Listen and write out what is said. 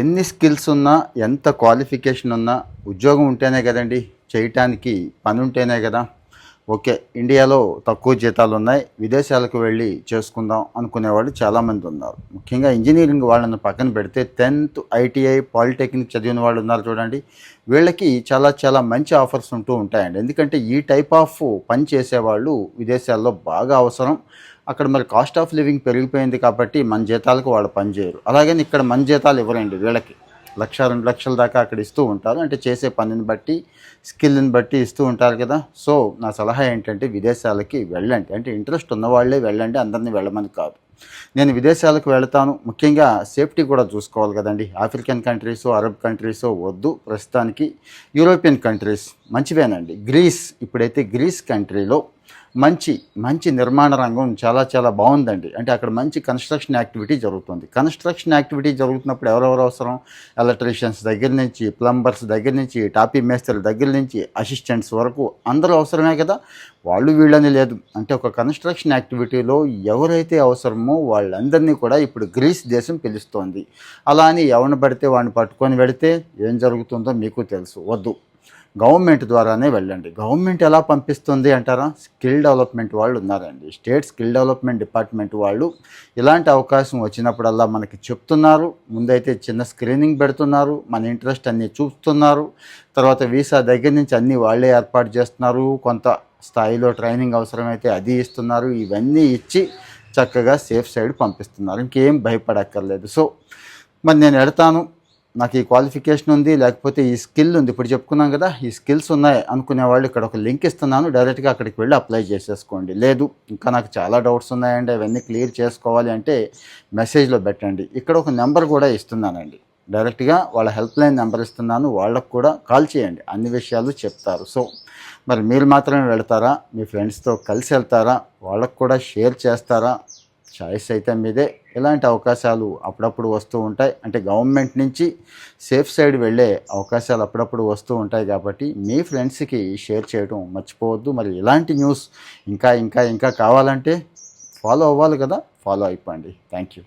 ఎన్ని స్కిల్స్ ఉన్నా ఎంత క్వాలిఫికేషన్ ఉన్నా ఉద్యోగం ఉంటేనే కదండి చేయటానికి పని ఉంటేనే కదా. ఓకే ఇండియాలో తక్కువ జీతాలు ఉన్నాయి విదేశాలకు వెళ్ళి చేసుకుందాం అనుకునేవాళ్ళు చాలామంది ఉన్నారు. ముఖ్యంగా ఇంజనీరింగ్ వాళ్ళని పక్కన పెడితే టెన్త్ ఐటీఐ పాలిటెక్నిక్ చదివిన వాళ్ళు ఉన్నారు చూడండి. వీళ్ళకి చాలా చాలా మంచి ఆఫర్స్ ఉంటూ ఉంటాయండి. ఎందుకంటే ఈ టైప్ ఆఫ్ పని చేసేవాళ్ళు విదేశాల్లో బాగా అవసరం. అక్కడ మరి కాస్ట్ ఆఫ్ లివింగ్ పెరిగిపోయింది కాబట్టి మన జీతాలకు వాళ్ళు పనిచేయరు అలాగని ఇక్కడ మన జీతాలు ఇవ్వరండి వీళ్ళకి. లక్ష రెండు లక్షల దాకా అక్కడ ఇస్తూ ఉంటారు. అంటే చేసే పనిని బట్టి స్కిల్ని బట్టి ఇస్తూ ఉంటారు కదా. సో నా సలహా ఏంటంటే విదేశాలకి వెళ్ళండి. అంటే ఇంట్రెస్ట్ ఉన్నవాళ్ళే వెళ్ళండి. అందరినీ వెళ్ళమని కాదు. నేను విదేశాలకు వెళతాను. ముఖ్యంగా సేఫ్టీ కూడా చూసుకోవాలి కదండి. ఆఫ్రికన్ కంట్రీస్ అరబ్ కంట్రీస్ వద్దు ప్రస్తుతానికి. యూరోపియన్ కంట్రీస్ మంచివేనండి. గ్రీస్ ఇప్పుడైతే గ్రీస్ కంట్రీలో మంచి మంచి నిర్మాణ రంగం చాలా చాలా బాగుందండి. అంటే అక్కడ మంచి కన్స్ట్రక్షన్ యాక్టివిటీ జరుగుతుంది. కన్స్ట్రక్షన్ యాక్టివిటీ జరుగుతున్నప్పుడు ఎవరెవరు అవసరం? ఎలక్ట్రీషియన్స్ దగ్గర నుంచి ప్లంబర్స్ దగ్గర నుంచి టాపీ మేస్త్రుల దగ్గర నుంచి అసిస్టెంట్స్ వరకు అందరూ అవసరమే కదా? వాళ్ళు వీళ్ళని లేదు. అంటే ఒక కన్స్ట్రక్షన్ యాక్టివిటీలో ఎవరైతే అవసరమో వాళ్ళందరినీ కూడా ఇప్పుడు గ్రీస్ దేశం పిలుస్తోంది. అలా అని ఎవరిని పడితే వాడిని పట్టుకొని పెడితే ఏం జరుగుతుందో మీకు తెలుసు. వద్దు. గవర్నమెంట్ ద్వారానే వెళ్ళండి. గవర్నమెంట్ ఎలా పంపిస్తుంది అంటారా? స్కిల్ డెవలప్మెంట్ వాళ్ళు ఉన్నారండి. స్టేట్ స్కిల్ డెవలప్మెంట్ డిపార్ట్మెంట్ వాళ్ళు ఇలాంటి అవకాశం వచ్చినప్పుడల్లా మనకి చెప్తున్నారు. ముందైతే చిన్న స్క్రీనింగ్ పెడుతున్నారు. మన ఇంట్రెస్ట్ అన్నీ చూస్తున్నారు. తర్వాత వీసా దగ్గర నుంచి అన్నీ వాళ్ళే ఏర్పాటు చేస్తున్నారు. కొంత స్థాయిలో ట్రైనింగ్ అవసరమైతే అది ఇస్తున్నారు. ఇవన్నీ ఇచ్చి చక్కగా సేఫ్ సైడ్ పంపిస్తున్నారు. ఇంకేం భయపడక్కర్లేదు. సో మరి నేను ఎడతాను. నాకు ఈ క్వాలిఫికేషన్ ఉంది లేకపోతే ఈ స్కిల్ ఉంది. ఇప్పుడు చెప్పుకున్నాం కదా ఈ స్కిల్స్ ఉన్నాయి అనుకునే వాళ్ళు ఇక్కడ ఒక లింక్ ఇస్తున్నాను. డైరెక్ట్గా అక్కడికి వెళ్ళి అప్లై చేసేసుకోండి. లేదు ఇంకా నాకు చాలా డౌట్స్ ఉన్నాయండి. అవన్నీ క్లియర్ చేసుకోవాలి అంటే మెసేజ్లో పెట్టండి. ఇక్కడ ఒక నెంబర్ కూడా ఇస్తున్నానండి. డైరెక్ట్గా వాళ్ళ హెల్ప్ లైన్ నెంబర్ ఇస్తున్నాను. వాళ్ళకు కూడా కాల్ చేయండి. అన్ని విషయాలు చెప్తారు. సో మరి మీరు మాత్రమే వెళ్తారా? మీ ఫ్రెండ్స్తో కలిసి వెళ్తారా? వాళ్ళకు కూడా షేర్ చేస్తారా? చాయిస్ అయితే మీదే. ఇలాంటి అవకాశాలు అప్పుడప్పుడు వస్తూ ఉంటాయి. అంటే గవర్నమెంట్ నుంచి సేఫ్ సైడ్ వెళ్ళే అవకాశాలు అప్పుడప్పుడు వస్తూ ఉంటాయి కాబట్టి మీ ఫ్రెండ్స్కి షేర్ చేయడం మర్చిపోవద్దు. మరి ఇలాంటి న్యూస్ ఇంకా ఇంకా ఇంకా కావాలంటే ఫాలో అవ్వాలి కదా? ఫాలో అయిపోండి. Thank you